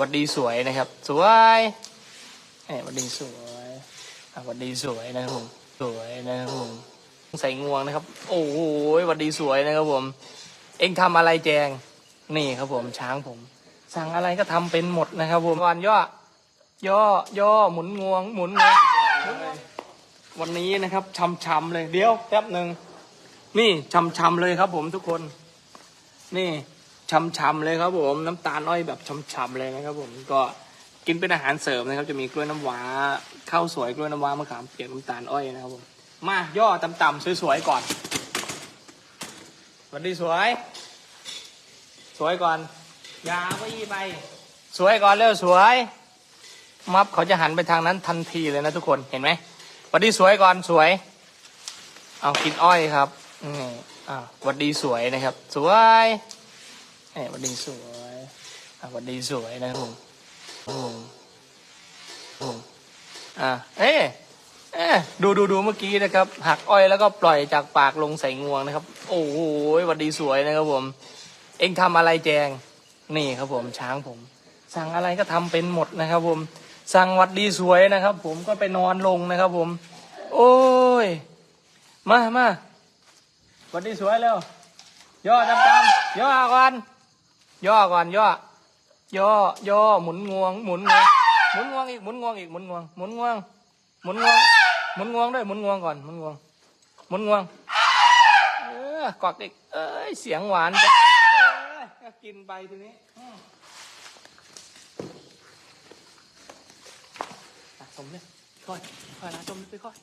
วัดดีสวยนะครับ สวยเอ้ยวัดดีสวยอะหวัดดีสวยนะครับผมสวยนะครับผมใส่งวงนะครับ โอ้โหวัดดีสวยนะครับผม เอ็งทำอะไรแจง นี่ครับผมช้างผม สั่งอะไรก็ทำเป็นหมดนะครับผมก่อนย่อย่อย่อหมุนงวงหมุนงวง หมุนงวงวันนี้นะครับช้ำๆเลยเดี๋ยวแป๊บหนึ่งนี่ช้ำๆเลยครับผมทุกคน นี่ ช้ำๆเลยครับผมน้ำตาลอ้อยแบบช้ำๆเลยนะครับผมก็กินเป็นอาหารเสริมนะครับ จะมีกล้วยน้ำว้าข้าวสวยกล้วยน้ำว้ามะขามเปียกน้ำตาลอ้อยนะครับผมมาย่อต่ำๆสวยๆก่อนสวัสดีสวย สวยก่อนอยาไปไป สวยก่อนเร็วสวย มับเขาจะหันไปทางนั้นทันทีเลยนะทุกคนเห็นไหมสวัสดีสวยก่อนสวย เอากินอ้อยครับอืมอ่าสวัสดีสวยนะครับ สวย เอ้ยสวัสดีสวยอ่าสวัสดีสวยนะครับผมอืมอืมอ่าเอ๊ะเอ๊ะดูดูดูเมื่อกี้นะครับ หักอ้อยแล้วก็ปล่อยจากปากลงใส่งวงนะครับ โอ้โหวัสดีสวยนะครับผม เอ็งทำอะไรแจง นี่ครับผมช้างผม สั่งอะไรก็ทำเป็นหมดนะครับผม สั่งวัดดีสวยนะครับ ผมก็ไปนอนลงนะครับผม โอ้ย มามาวัดดีสวยเร็วย่อดำดำย่อก่อน ย่อก่อนย่อย่อย่อหมุนงวง หมุนงวงหมุนงวงอีกหมุนงวงอีกหมุนงวงหมุนงวงหมุนงวงหมุนงวงด้วยหมุนงวงก่อนหมุนงวงหมุนงวงเออกอดเด็กเอ้ยเสียงหวานจังเอ้ยก็กินไปทีนี้อืมอะสมเลยค่อยค่อยนะสมไปค่อย